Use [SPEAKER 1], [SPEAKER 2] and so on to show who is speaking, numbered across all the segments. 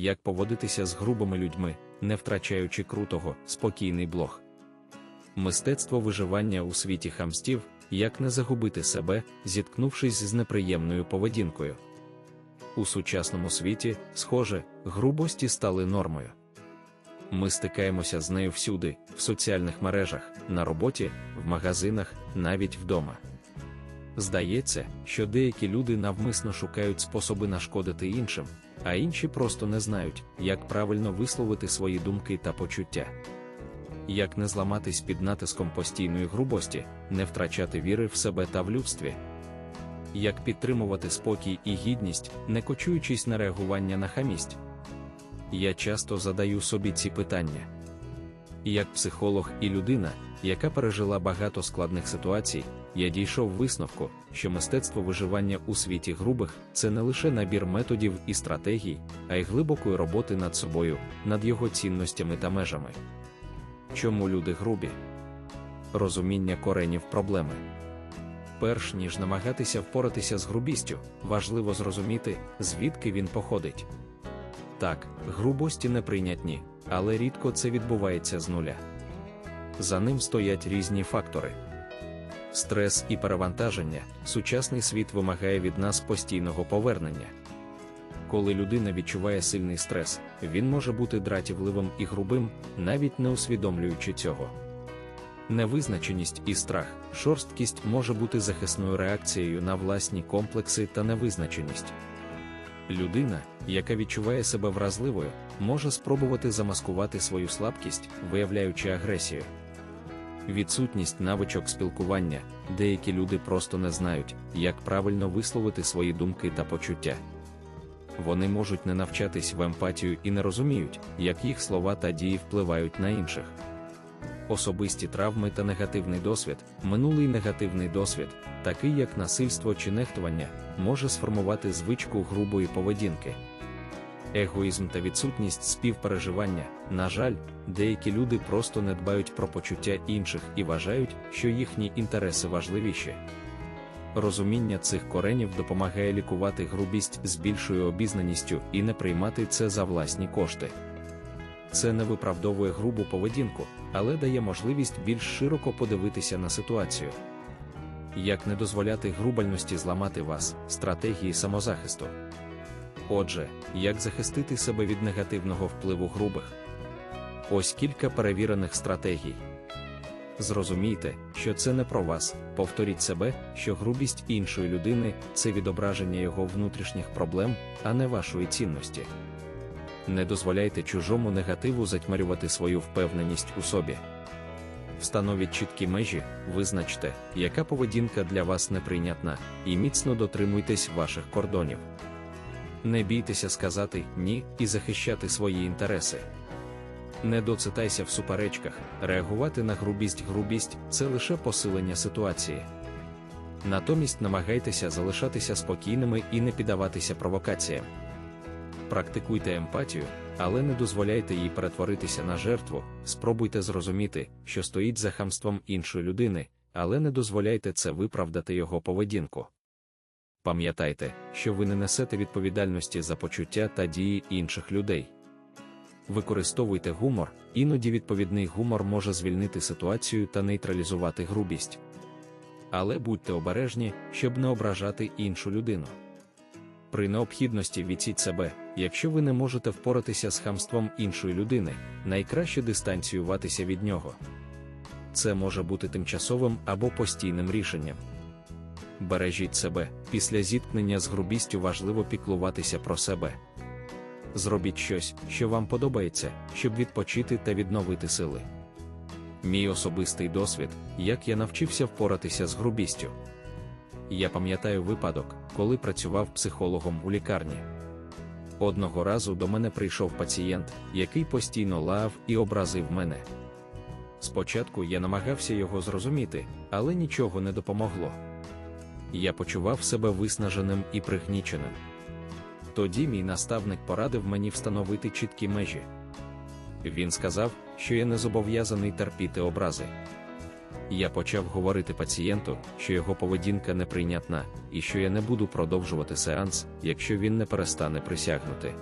[SPEAKER 1] як поводитися з грубими людьми, не втрачаючи крутого, спокійний блог. Мистецтво виживання у світі хамстів, як не загубити себе, зіткнувшись з неприємною поведінкою. У сучасному світі, схоже, грубості стали нормою. Ми стикаємося з нею всюди, в соціальних мережах, на роботі, в магазинах, навіть вдома. Здається, що деякі люди навмисно шукають способи нашкодити іншим, а інші просто не знають, як правильно висловити свої думки та почуття. Як не зламатись під натиском постійної грубості, не втрачати віри в себе та в людстві. Як підтримувати спокій і гідність, не кочуючись на реагування на хамість. Я часто задаю собі ці питання. Як психолог і людина, яка пережила багато складних ситуацій, я дійшов висновку, що мистецтво виживання у світі грубих це не лише набір методів і стратегій, а й глибокої роботи над собою, над його цінностями та межами. Чому люди грубі? Розуміння коренів проблеми. Перш ніж намагатися впоратися з грубістю, важливо зрозуміти, звідки він походить. Так, грубості неприйнятні, але рідко це відбувається з нуля. За ним стоять різні фактори. Стрес і перевантаження, сучасний світ вимагає від нас постійного повернення. Коли людина відчуває сильний стрес, він може бути дратівливим і грубим, навіть не усвідомлюючи цього. Невизначеність і страх, шорсткість може бути захисною реакцією на власні комплекси та невизначеність. Людина, яка відчуває себе вразливою, може спробувати замаскувати свою слабкість, виявляючи агресію. Відсутність навичок спілкування, деякі люди просто не знають, як правильно висловити свої думки та почуття. Вони можуть не навчатись в емпатію і не розуміють, як їх слова та дії впливають на інших. Особисті травми та негативний досвід, минулий негативний досвід, такий як насильство чи нехтування, може сформувати звичку грубої поведінки. Егоїзм та відсутність співпереживання, на жаль, деякі люди просто не дбають про почуття інших і вважають, що їхні інтереси важливіші. Розуміння цих коренів допомагає лікувати грубість з більшою обізнаністю і не приймати це за власні кошти. Це не виправдовує грубу поведінку, але дає можливість більш широко подивитися на ситуацію. Як не дозволяти грубальності зламати вас, стратегії самозахисту. Отже, як захистити себе від негативного впливу грубих? Ось кілька перевірених стратегій. Зрозумійте, що це не про вас, повторіть себе, що грубість іншої людини це відображення його внутрішніх проблем, а не вашої цінності. Не дозволяйте чужому негативу затьмарювати свою впевненість у собі. Встановіть чіткі межі, визначте, яка поведінка для вас неприйнятна, і міцно дотримуйтесь ваших кордонів. Не бійтеся сказати ні і захищати свої інтереси. Не доцитайся в суперечках, реагувати на грубість грубість це лише посилення ситуації. Натомість намагайтеся залишатися спокійними і не піддаватися провокаціям. Практикуйте емпатію, але не дозволяйте їй перетворитися на жертву, спробуйте зрозуміти, що стоїть за хамством іншої людини, але не дозволяйте це виправдати його поведінку. Пам'ятайте, що ви не несете відповідальності за почуття та дії інших людей. Використовуйте гумор, іноді відповідний гумор може звільнити ситуацію та нейтралізувати грубість. Але будьте обережні, щоб не ображати іншу людину. При необхідності відсіть себе, якщо ви не можете впоратися з хамством іншої людини, найкраще дистанціюватися від нього. Це може бути тимчасовим або постійним рішенням. Бережіть себе, після зіткнення з грубістю важливо піклуватися про себе. Зробіть щось, що вам подобається, щоб відпочити та відновити сили. Мій особистий досвід, як я навчився впоратися з грубістю. Я пам'ятаю випадок, коли працював психологом у лікарні. Одного разу до мене прийшов пацієнт, який постійно лаяв і образив мене. Спочатку я намагався його зрозуміти, але нічого не допомогло. Я почував себе виснаженим і пригніченим. Тоді мій наставник порадив мені встановити чіткі межі. Він сказав, що я не зобов'язаний терпіти образи. Я почав говорити пацієнту, що його поведінка неприйнятна, і що я не буду продовжувати сеанс, якщо він не перестане присягнути.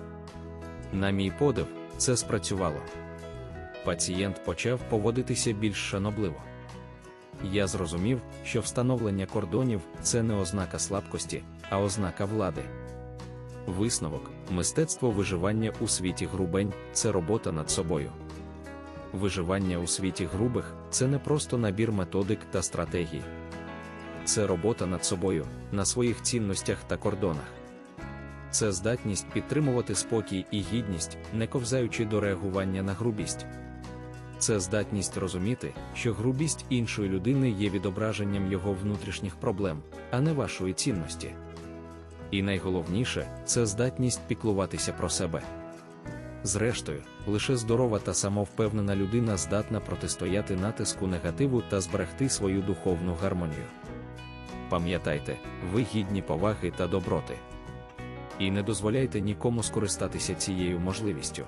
[SPEAKER 1] На мій подив, це спрацювало. Пацієнт почав поводитися більш шанобливо. Я зрозумів, що встановлення кордонів це не ознака слабкості, а ознака влади. Висновок, мистецтво виживання у світі грубень це робота над собою. Виживання у світі грубих це не просто набір методик та стратегій. Це робота над собою, на своїх цінностях та кордонах. Це здатність підтримувати спокій і гідність, не ковзаючи до реагування на грубість. Це здатність розуміти, що грубість іншої людини є відображенням його внутрішніх проблем, а не вашої цінності. І найголовніше це здатність піклуватися про себе. Зрештою, лише здорова та самовпевнена людина здатна протистояти натиску негативу та зберегти свою духовну гармонію. Пам'ятайте, ви гідні поваги та доброти. І не дозволяйте нікому скористатися цією можливістю.